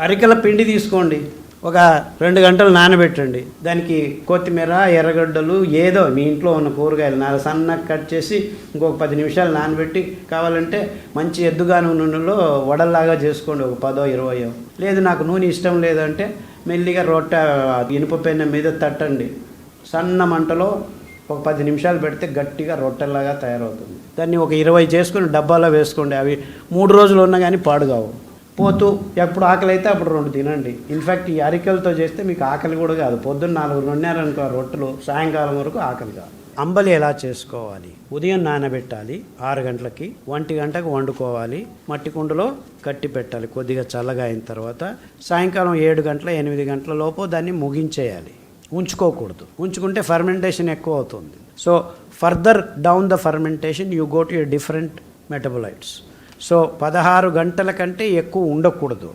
అరికల పిండి తీసుకోండి. ఒక రెండు గంటలు నానబెట్టండి. దానికి కొత్తిమీర ఎర్రగడ్డలు ఏదో మీ ఇంట్లో ఉన్న కూరగాయలు నాలుగు సన్నగా కట్ చేసి ఇంకొక పది నిమిషాలు నానబెట్టి కావాలంటే మంచి ఎద్దుగాను నూనెలో వడల్లాగా చేసుకోండి. ఒక పదో ఇరవయో. లేదు నాకు నూనె ఇష్టం లేదంటే మెల్లిగా రొట్టె ఇనుప పెన్నె మీద తట్టండి. సన్న మంటలో ఒక పది నిమిషాలు పెడితే గట్టిగా రొట్టెలాగా తయారవుతుంది. దాన్ని ఒక ఇరవై చేసుకుని డబ్బాలో వేసుకోండి. అవి మూడు రోజులు ఉన్నా కానీ పాడుగావు. పోతూ ఎప్పుడు ఆకలి అయితే అప్పుడు రెండు తినండి. ఇన్ఫ్యాక్ట్ ఈ అరికలతో చేస్తే మీకు ఆకలి కూడా కాదు. పొద్దున్న నాలుగు రెండున్నరనుకో రొట్టెలు సాయంకాలం వరకు ఆకలి కాదు. అంబలి ఎలా చేసుకోవాలి? ఉదయం నానబెట్టాలి ఆరు గంటలకి ఒంటి గంటకు వండుకోవాలి మట్టి కుండలో కట్టి పెట్టాలి. కొద్దిగా చల్లగా అయిన తర్వాత సాయంకాలం ఏడు గంటల ఎనిమిది గంటల లోపు దాన్ని ముగించేయాలి. ఉంచుకోకూడదు. ఉంచుకుంటే ఫర్మెంటేషన్ ఎక్కువ అవుతుంది. So further down the fermentation you go to different metabolites. So పదహారు గంటల కంటే ఎక్కువ ఉండకూడదు.